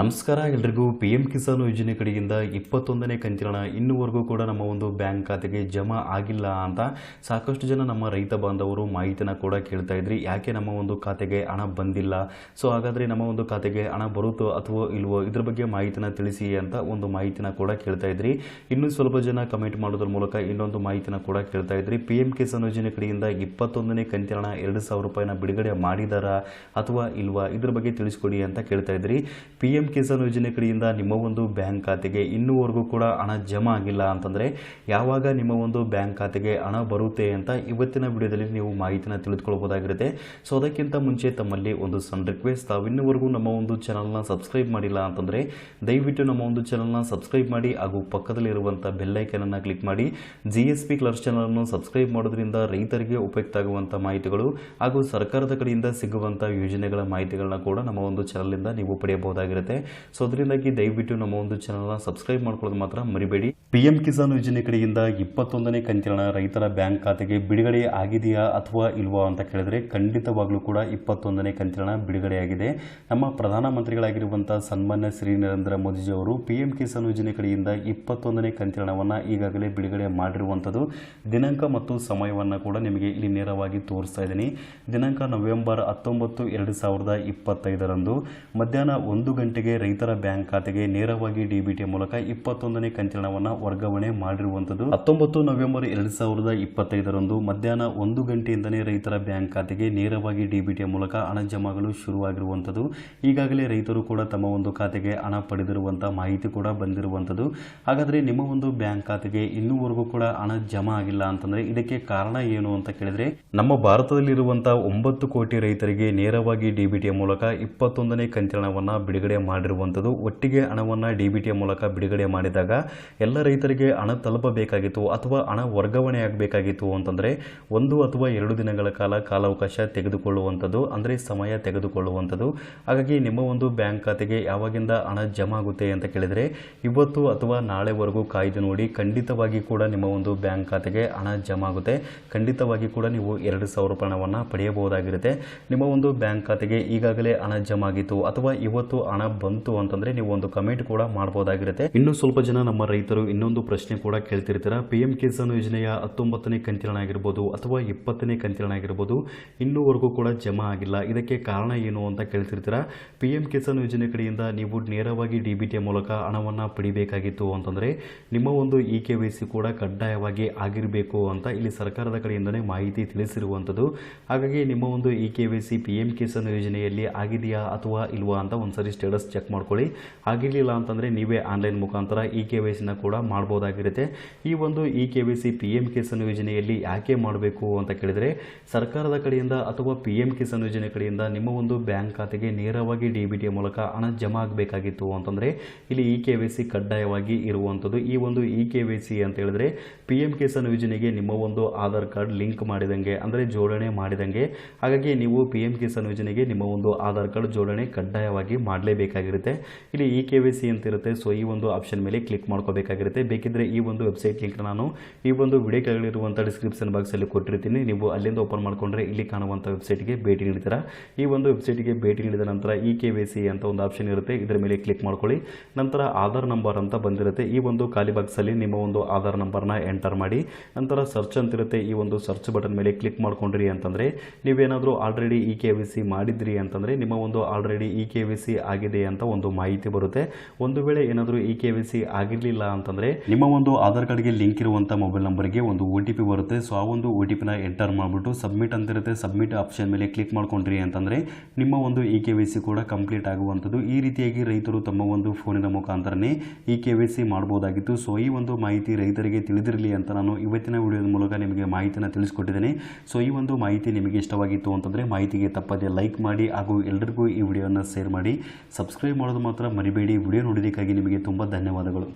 ನಮಸ್ಕಾರ, ಎಲ್ರಿಗೂ P M Kisan ಯೋಜನೆ ಕಡೆಯಿಂದ ಇಪ್ಪತ್ತೊಂದನೇ ಕಂತಿನ ಇನ್ನೂವರೆಗೂ ಕೂಡ ನಮ್ಮ ಒಂದು ಬ್ಯಾಂಕ್ ಖಾತೆಗೆ ಜಮಾ ಆಗಿಲ್ಲ ಅಂತ ಸಾಕಷ್ಟು ಜನ ನಮ್ಮ ರೈತ ಬಾಂಧವರು ಮಾಹಿತಿನ ಕೂಡ ಕೇಳ್ತಾ ಇದ್ರಿ. ಯಾಕೆ ನಮ್ಮ ಒಂದು ಖಾತೆಗೆ ಹಣ ಬಂದಿಲ್ಲ? ಸೊ ಹಾಗಾದರೆ ನಮ್ಮ ಒಂದು ಖಾತೆಗೆ ಹಣ ಬರುತ್ತೋ ಅಥವಾ ಇಲ್ವೋ ಇದ್ರ ಬಗ್ಗೆ ಮಾಹಿತಿನ ತಿಳಿಸಿ ಅಂತ ಒಂದು ಮಾಹಿತಿನ ಕೂಡ ಕೇಳ್ತಾ ಇದ್ರಿ. ಇನ್ನೂ ಸ್ವಲ್ಪ ಜನ ಕಮೆಂಟ್ ಮಾಡೋದ್ರ ಮೂಲಕ ಇನ್ನೊಂದು ಮಾಹಿತಿನ ಕೂಡ ಕೇಳ್ತಾ ಇದ್ರಿ. ಪಿ ಎಂ ಕಿಸಾನ್ ಯೋಜನೆ ಕಡೆಯಿಂದ ಇಪ್ಪತ್ತೊಂದನೇ ಕಂತಿನ ಎರಡು ಸಾವಿರ ರೂಪಾಯಿನ ಬಿಡುಗಡೆ ಮಾಡಿದಾರಾ ಅಥವಾ ಇಲ್ವಾ? ಇದ್ರ ಬಗ್ಗೆ ತಿಳಿಸ್ಕೊಡಿ ಅಂತ ಕೇಳ್ತಾ ಇದ್ರಿ. ಪಿ ಎಂ ಕಿಸಾನ್ ಯೋಜನೆ ಕಡೆಯಿಂದ ನಿಮ್ಮ ಒಂದು ಬ್ಯಾಂಕ್ ಖಾತೆಗೆ ಇನ್ನೂವರೆಗೂ ಕೂಡ ಹಣ ಜಮಾ ಆಗಿಲ್ಲ ಅಂತಂದರೆ ಯಾವಾಗ ನಿಮ್ಮ ಒಂದು ಬ್ಯಾಂಕ್ ಖಾತೆಗೆ ಹಣ ಬರುತ್ತೆ ಅಂತ ಇವತ್ತಿನ ವಿಡಿಯೋದಲ್ಲಿ ನೀವು ಮಾಹಿತಿನ ತಿಳಿದುಕೊಳ್ಬೋದಾಗಿರುತ್ತೆ. ಸೊ ಅದಕ್ಕಿಂತ ಮುಂಚೆ ತಮ್ಮಲ್ಲಿ ಒಂದು ಸಣ್ಣ ರಿಕ್ವೆಸ್ಟ್, ತಾವು ಇನ್ನೂವರೆಗೂ ನಮ್ಮ ಒಂದು ಚಾನಲ್ನ ಸಬ್ಸ್ಕ್ರೈಬ್ ಮಾಡಿಲ್ಲ ಅಂತಂದರೆ ದಯವಿಟ್ಟು ನಮ್ಮ ಒಂದು ಚಾನಲ್ನ ಸಬ್ಸ್ಕ್ರೈಬ್ ಮಾಡಿ ಹಾಗೂ ಪಕ್ಕದಲ್ಲಿರುವಂಥ ಬೆಲ್ಲೈಕನನ್ನು ಕ್ಲಿಕ್ ಮಾಡಿ. ಜಿ ಎಸ್ ಪಿ ಕ್ಲರ್ಸ್ ಚಾನಲನ್ನು ಸಬ್ಸ್ಕ್ರೈಬ್ ಮಾಡೋದ್ರಿಂದ ರೈತರಿಗೆ ಉಪಯುಕ್ತ ಆಗುವಂಥ ಮಾಹಿತಿಗಳು ಹಾಗೂ ಸರ್ಕಾರದ ಕಡೆಯಿಂದ ಸಿಗುವಂಥ ಯೋಜನೆಗಳ ಮಾಹಿತಿಗಳನ್ನ ಕೂಡ ನಮ್ಮ ಒಂದು ಚಾನಲಿಂದ ನೀವು ಪಡೆಯಬಹುದಾಗಿರುತ್ತೆ. ಸೊ ಅದರಿಂದಾಗಿ ದಯವಿಟ್ಟು ನಮ್ಮ ಒಂದು ಚಾನಲ್ನ ಸಬ್ಸ್ಕ್ರೈಬ್ ಮಾಡ್ಕೊಳ್ಳೋದು ಮಾತ್ರ ಮರಿಬೇಡಿ. ಪಿ ಎಂ ಕಿಸಾನ್ ಯೋಜನೆ ಕಡೆಯಿಂದ ಇಪ್ಪತ್ತೊಂದನೇ ಕಂತಿನ ರೈತರ ಬ್ಯಾಂಕ್ ಖಾತೆಗೆ ಬಿಡುಗಡೆ ಆಗಿದೆಯಾ ಅಥವಾ ಇಲ್ವಾ ಅಂತ ಕೇಳಿದ್ರೆ ಖಂಡಿತವಾಗ್ಲೂ ಕೂಡ ಇಪ್ಪತ್ತೊಂದನೇ ಕಂತಿನ ಬಿಡುಗಡೆಯಾಗಿದೆ ನಮ್ಮ ಪ್ರಧಾನಮಂತ್ರಿಗಳಾಗಿರುವಂಥ ಸನ್ಮಾನ್ಯ ಶ್ರೀ ನರೇಂದ್ರ ಮೋದಿಜಿ ಅವರು ಪಿ ಎಂ ಕಿಸಾನ್ ಯೋಜನೆ ಕಡೆಯಿಂದ ಇಪ್ಪತ್ತೊಂದನೇ ಕಂತಿನವನ್ನು ಈಗಾಗಲೇ ಬಿಡುಗಡೆ ಮಾಡಿರುವಂಥದ್ದು ದಿನಾಂಕ ಮತ್ತು ಸಮಯವನ್ನು ಕೂಡ ನಿಮಗೆ ಇಲ್ಲಿ ನೇರವಾಗಿ ತೋರಿಸ್ತಾ ಇದ್ದೀನಿ. ದಿನಾಂಕ ನವೆಂಬರ್ ಹತ್ತೊಂಬತ್ತು, ಎರಡು ಸಾವಿರದ ಇಪ್ಪತ್ತೈದರಂದು ಮಧ್ಯಾಹ್ನ ಒಂದು ಗಂಟೆಗೆ ರೈತರ ಬ್ಯಾಂಕ್ ಖಾತೆಗೆ ನೇರವಾಗಿ ಡಿಬಿಟಿ ಮೂಲಕ ಇಪ್ಪತ್ತೊಂದನೇ ಕಂತಿನ ವರ್ಗಾವಣೆ ಮಾಡಿರುವಂತದ್ದು ಹತ್ತೊಂಬತ್ತು ನವೆಂಬರ್ ಎರಡ್ ಸಾವಿರದ ಇಪ್ಪತ್ತೈದರಂದು ಮಧ್ಯಾಹ್ನ ಒಂದು ಗಂಟೆಯಿಂದನೇ ರೈತರ ಬ್ಯಾಂಕ್ ಖಾತೆಗೆ ನೇರವಾಗಿ ಡಿಬಿಟಿಯ ಮೂಲಕ ಹಣ ಜಮಾಗಳು ಶುರುವಾಗಿರುವಂಥದ್ದು. ಈಗಾಗಲೇ ರೈತರು ಕೂಡ ತಮ್ಮ ಒಂದು ಖಾತೆಗೆ ಹಣ ಪಡೆದಿರುವಂತಹ ಮಾಹಿತಿ ಕೂಡ ಬಂದಿರುವಂತದ್ದು ಹಾಗಾದರೆ ನಿಮ್ಮ ಒಂದು ಬ್ಯಾಂಕ್ ಖಾತೆಗೆ ಇನ್ನೂವರೆಗೂ ಕೂಡ ಹಣ ಜಮಾ ಆಗಿಲ್ಲ ಅಂತಂದ್ರೆ ಇದಕ್ಕೆ ಕಾರಣ ಏನು ಅಂತ ಕೇಳಿದ್ರೆ, ನಮ್ಮ ಭಾರತದಲ್ಲಿರುವಂತಹ ಒಂಬತ್ತು ಕೋಟಿ ರೈತರಿಗೆ ನೇರವಾಗಿ ಡಿಬಿಟಿಯ ಮೂಲಕ ಇಪ್ಪತ್ತೊಂದನೇ ಕಂತಿನ ಬಿಡುಗಡೆ ಮಾಡಿರುವಂಥದ್ದು. ಒಟ್ಟಿಗೆ ಹಣವನ್ನು ಡಿ ಬಿ ಟಿಯ ಮೂಲಕ ಬಿಡುಗಡೆ ಮಾಡಿದಾಗ ಎಲ್ಲ ರೈತರಿಗೆ ಹಣ ತಲುಪಬೇಕಾಗಿತ್ತು ಅಥವಾ ಹಣ ವರ್ಗಾವಣೆ ಆಗಬೇಕಾಗಿತ್ತು ಅಂತಂದರೆ ಒಂದು ಅಥವಾ ಎರಡು ದಿನಗಳ ಕಾಲ ಕಾಲಾವಕಾಶ ತೆಗೆದುಕೊಳ್ಳುವಂಥದ್ದು, ಅಂದರೆ ಸಮಯ ತೆಗೆದುಕೊಳ್ಳುವಂಥದ್ದು. ಹಾಗಾಗಿ ನಿಮ್ಮ ಒಂದು ಬ್ಯಾಂಕ್ ಖಾತೆಗೆ ಯಾವಾಗಿಂದ ಹಣ ಜಮಾ ಆಗುತ್ತೆ ಅಂತ ಕೇಳಿದರೆ ಇವತ್ತು ಅಥವಾ ನಾಳೆವರೆಗೂ ಕಾಯ್ದು ನೋಡಿ ಖಂಡಿತವಾಗಿ ಕೂಡ ನಿಮ್ಮ ಒಂದು ಬ್ಯಾಂಕ್ ಖಾತೆಗೆ ಹಣ ಜಮಾ ಆಗುತ್ತೆ. ಖಂಡಿತವಾಗಿ ಕೂಡ ನೀವು ಎರಡು ಸಾವಿರ ರೂಪಾಯಿ ಹಣವನ್ನು ಪಡೆಯಬಹುದಾಗಿರುತ್ತೆ. ನಿಮ್ಮ ಒಂದು ಬ್ಯಾಂಕ್ ಖಾತೆಗೆ ಈಗಾಗಲೇ ಹಣ ಜಮಾ ಆಗಿತ್ತು ಅಥವಾ ಇವತ್ತು ಹಣ ಬಂತು ಅಂತಂದ್ರೆ ನೀವು ಒಂದು ಕಮೆಂಟ್ ಕೂಡ ಮಾಡಬಹುದಾಗಿರುತ್ತೆ ಇನ್ನು ಸ್ವಲ್ಪ ಜನ ನಮ್ಮ ರೈತರು ಇನ್ನೊಂದು ಪ್ರಶ್ನೆ ಕೂಡ ಕೇಳ್ತಿರ್ತೀರ. ಪಿ ಎಂ ಕಿಸಾನ್ ಯೋಜನೆಯ ಹತ್ತೊಂಬತ್ತನೇ ಕಂತಿನಾಗಿರ್ಬೋದು ಅಥವಾ ಇಪ್ಪತ್ತನೇ ಕಂತಿನಾಗಿರ್ಬೋದು ಇನ್ನೂವರೆಗೂ ಕೂಡ ಜಮಾ ಆಗಿಲ್ಲ. ಇದಕ್ಕೆ ಕಾರಣ ಏನು ಅಂತ ಕೇಳ್ತಿರ್ತೀರ. ಪಿ ಎಂ ಕಿಸಾನ್ ಯೋಜನೆ ಕಡೆಯಿಂದ ನೀವು ನೇರವಾಗಿ ಡಿ ಬಿ ಟಿಯ ಮೂಲಕ ಹಣವನ್ನು ಪಡಿಬೇಕಾಗಿತ್ತು ಅಂತಂದರೆ ನಿಮ್ಮ ಒಂದು ಇ ಕೆ ವೈ ಸಿ ಕೂಡ ಕಡ್ಡಾಯವಾಗಿ ಆಗಿರಬೇಕು ಅಂತ ಇಲ್ಲಿ ಸರ್ಕಾರದ ಕಡೆಯಿಂದನೇ ಮಾಹಿತಿ ತಿಳಿಸಿರುವಂತದ್ದು ಹಾಗಾಗಿ ನಿಮ್ಮ ಒಂದು E K Y C P M Kisan ಯೋಜನೆಯಲ್ಲಿ ಆಗಿದೆಯಾ ಅಥವಾ ಇಲ್ವಾ ಅಂತ ಒಂದ್ಸರಿ ಸ್ಟೇಟಸ್ ಚೆಕ್ ಮಾಡ್ಕೊಳ್ಳಿ. ಆಗಿರಲಿಲ್ಲ ಅಂತಂದರೆ ನೀವೇ ಆನ್ಲೈನ್ ಮುಖಾಂತರ ಇ ಕೆ ವೈ ಸಿನ ಕೂಡ ಮಾಡ್ಬೋದಾಗಿರುತ್ತೆ. ಈ ಒಂದು E K Y C P M Kisan ಯೋಜನೆಯಲ್ಲಿ ಯಾಕೆ ಮಾಡಬೇಕು ಅಂತ ಕೇಳಿದರೆ, ಸರ್ಕಾರದ ಕಡೆಯಿಂದ ಅಥವಾ ಪಿ ಎಂ ಕಿಸಾನ್ ಯೋಜನೆ ಕಡೆಯಿಂದ ನಿಮ್ಮ ಒಂದು ಬ್ಯಾಂಕ್ ಖಾತೆಗೆ ನೇರವಾಗಿ ಡಿ ಬಿ ಟಿ ಮೂಲಕ ಹಣ ಜಮಾ ಆಗಬೇಕಾಗಿತ್ತು ಅಂತಂದರೆ, ಇಲ್ಲಿ ಇ ಕೆ ವೈ ಸಿ ಕಡ್ಡಾಯವಾಗಿ ಇರುವಂಥದ್ದು ಈ ಒಂದು ಇ ಕೆ ವೈ ಸಿ ಅಂತ ಹೇಳಿದ್ರೆ ಪಿ ಎಂ ಕಿಸಾನ್ ಯೋಜನೆಗೆ ನಿಮ್ಮ ಒಂದು ಆಧಾರ್ ಕಾರ್ಡ್ ಲಿಂಕ್ ಮಾಡಿದಂಗೆ, ಅಂದರೆ ಜೋಡಣೆ ಮಾಡಿದಂಗೆ, ಹಾಗಾಗಿ ನೀವು ಪಿ ಎಂ ಕಿಸಾನ್ ಯೋಜನೆಗೆ ನಿಮ್ಮ ಒಂದು ಆಧಾರ್ ಕಾರ್ಡ್ ಜೋಡಣೆ ಕಡ್ಡಾಯವಾಗಿ ಮಾಡಲೇಬೇಕಾಗಿರುತ್ತೆ ಇಲ್ಲಿ ಇ ಕೆ ವಿ ಸಿ ಅಂತ ಇರುತ್ತೆ. ಸೊ ಈ ಒಂದು ಆಪ್ಷನ್ ಮೇಲೆ ಕ್ಲಿಕ್ ಮಾಡ್ಕೋಬೇಕಾಗಿರುತ್ತೆ. ಬೇಕಿದ್ರೆ ಈ ಒಂದು ವೆಬ್ಸೈಟ್ ಲಿಂಕ್ ನಾನು ಈ ಒಂದು ವಿಡಿಯೋ ಕೆಳಗಿರುವಂಥ ಡಿಸ್ಕ್ರಿಪ್ಷನ್ ಬಾಕ್ಸಲ್ಲಿ ಕೊಟ್ಟಿರ್ತೀನಿ. ನೀವು ಅಲ್ಲಿಂದ ಓಪನ್ ಮಾಡ್ಕೊಂಡ್ರೆ ಇಲ್ಲಿ ಕಾಣುವಂಥ ವೆಬ್ಸೈಟ್ಗೆ ಭೇಟಿ ನೀಡ್ತೀರಾ. ಈ ಒಂದು ವೆಬ್ಸೈಟ್ಗೆ ಭೇಟಿ ನೀಡಿದ ನಂತರ ಇ ಕೆ ವಿ ಸಿ ಅಂತ ಒಂದು ಆಪ್ಷನ್ ಇರುತ್ತೆ. ಇದರ ಮೇಲೆ ಕ್ಲಿಕ್ ಮಾಡ್ಕೊಳ್ಳಿ. ನಂತರ ಆಧಾರ್ ನಂಬರ್ ಅಂತ ಬಂದಿರುತ್ತೆ. ಈ ಒಂದು ಖಾಲಿ ಬಾಕ್ಸಲ್ಲಿ ನಿಮ್ಮ ಒಂದು ಆಧಾರ್ ನಂಬರ್ನ ಎಂಟರ್ ಮಾಡಿ. ನಂತರ ಸರ್ಚ್ ಅಂತಿರುತ್ತೆ ಈ ಒಂದು ಸರ್ಚ್ ಬಟನ್ ಮೇಲೆ ಕ್ಲಿಕ್ ಮಾಡ್ಕೊಂಡ್ರಿ ಅಂತಂದರೆ, ನೀವೇನಾದರೂ already E K V C ಮಾಡಿದ್ರಿ ಅಂತಂದರೆ, ನಿಮ್ಮ ಒಂದು already E K V C ಆಗಿದೆ ಅಂತ ಒಂದು ಮಾಹಿತಿ ಬರುತ್ತೆ. ಒಂದು ವೇಳೆ ಏನಾದರೂ ಇ ಕೆ ವಿ ಆಗಿರಲಿಲ್ಲ ಅಂತಂದರೆ ನಿಮ್ಮ ಒಂದು ಆಧಾರ್ ಕಾರ್ಡ್ಗೆ ಲಿಂಕ್ ಇರುವಂಥ ಮೊಬೈಲ್ ನಂಬರ್ಗೆ ಒಂದು ಒ ಟಿ ಪಿ ಬರುತ್ತೆ. ಸೊ ಆ ಒಂದು ಒ ಟಿ ಪಿನ ಎಂಟರ್ ಮಾಡಿಬಿಟ್ಟು ಸಬ್ಮಿಟ್ ಅಂತಿರುತ್ತೆ. ಸಬ್ಮಿಟ್ ಆಪ್ಷನ್ ಮೇಲೆ ಕ್ಲಿಕ್ ಮಾಡ್ಕೊಂಡ್ರಿ ಅಂತಂದರೆ ನಿಮ್ಮ ಒಂದು ಇ ಕೆ ವಿ ಕೂಡ ಕಂಪ್ಲೀಟ್ ಆಗುವಂಥದ್ದು. ಈ ರೀತಿಯಾಗಿ ರೈತರು ತಮ್ಮ ಒಂದು ಫೋನಿನ ಮುಖಾಂತರನೇ ಇ ಕೆ ವಿ ಸಿ ಮಾಡ್ಬೋದಾಗಿತ್ತು. ಸೊ ಈ ಒಂದು ಮಾಹಿತಿ ರೈತರಿಗೆ ತಿಳಿದಿರಲಿ ಅಂತ ನಾನು ಇವತ್ತಿನ ವಿಡಿಯೋದ ಮೂಲಕ ನಿಮಗೆ ಮಾಹಿತಿಯನ್ನು ತಿಳಿಸ್ಕೊಟ್ಟಿದ್ದೇನೆ. ಸೊ ಈ ಒಂದು ಮಾಹಿತಿ ನಿಮಗೆ ಇಷ್ಟವಾಗಿತ್ತು ಅಂತಂದರೆ ಮಾಹಿತಿಗೆ ತಪ್ಪದೆ ಲೈಕ್ ಮಾಡಿ ಹಾಗೂ ಎಲ್ಲರಿಗೂ ಈ ವಿಡಿಯೋನ ಶೇರ್ ಮಾಡಿ. ಸಬ್ಸ್ಕ್ರೈಬ್ ಮಾಡೋದು ಮಾತ್ರ ಮರಿಬೇಡಿ. ವಿಡಿಯೋ ನೋಡೋದಕ್ಕಾಗಿ ನಿಮಗೆ ತುಂಬ ಧನ್ಯವಾದಗಳು.